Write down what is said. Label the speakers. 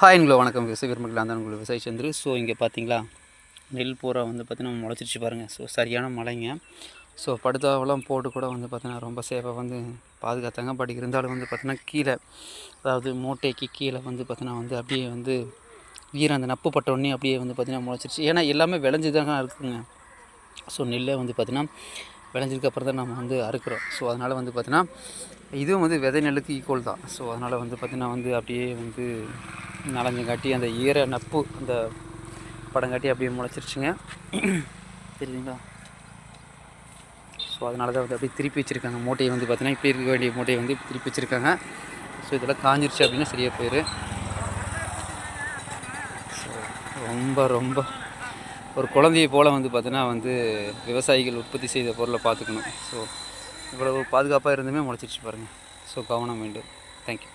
Speaker 1: Hi உங்களை வணக்கம். விவசாய பெருமக்கள் அந்த உங்களுக்கு விவசாய சந்திரு ஸோ இங்கே பார்த்தீங்களா நெல் பூரா வந்து பார்த்தீங்கன்னா முளைச்சிருச்சு பாருங்கள் ஸோ சரியான மழைங்க. ஸோ படுதாவெல்லாம் போட்டு கூட வந்து பார்த்தீங்கன்னா ரொம்ப சேஃபாக வந்து பாதுகாத்தாங்க. பட் இருந்தாலும் வந்து பார்த்தீங்கன்னா கீழே அதாவது மூட்டைக்கு கீழே வந்து பார்த்தீங்கன்னா வந்து அப்படியே வந்து ஈரம் அந்த நப்பு பட்ட உடனே அப்படியே வந்து பார்த்தீங்கன்னா முளைச்சிருச்சு. ஏன்னா எல்லாமே விளைஞ்சு இருக்குங்க. ஸோ நெல்லை வந்து பார்த்தீங்கன்னா விளைஞ்சதுக்கு அப்புறம் தான் நம்ம வந்து அறுக்கிறோம். ஸோ அதனால் வந்து பார்த்திங்கன்னா இதுவும் வந்து விதை நெல்லுக்கு ஈக்குவல் தான். ஸோ அதனால் வந்து பார்த்தீங்கன்னா வந்து அப்படியே வந்து நனைஞ்சங்காட்டி அந்த ஈர நப்பு அந்த படங்காட்டி அப்படியே முளைச்சிருச்சுங்க. தெரியுதுங்களா? ஸோ அதனால தான் வந்து அப்படியே திருப்பி வச்சுருக்காங்க. மூட்டையை வந்து பார்த்திங்கன்னா இப்போ இருக்க வேண்டிய மூட்டையை வந்து திருப்பி வச்சுருக்காங்க. ஸோ இதெல்லாம் காஞ்சிருச்சு அப்படின்னா சரியாக போயிரு. ஸோ ரொம்ப ரொம்ப. ஒரு குழந்தையை போல் வந்து பார்த்தீங்கன்னா வந்து விவசாயிகள் உற்பத்தி செய்த பொருளை பார்த்துக்கணும். ஸோ இவ்வளவு பாதுகாப்பாக இருந்துமே முளைச்சிருச்சு பாருங்கள் ஸோ கவனம் வேண்டும். தேங்க்யூ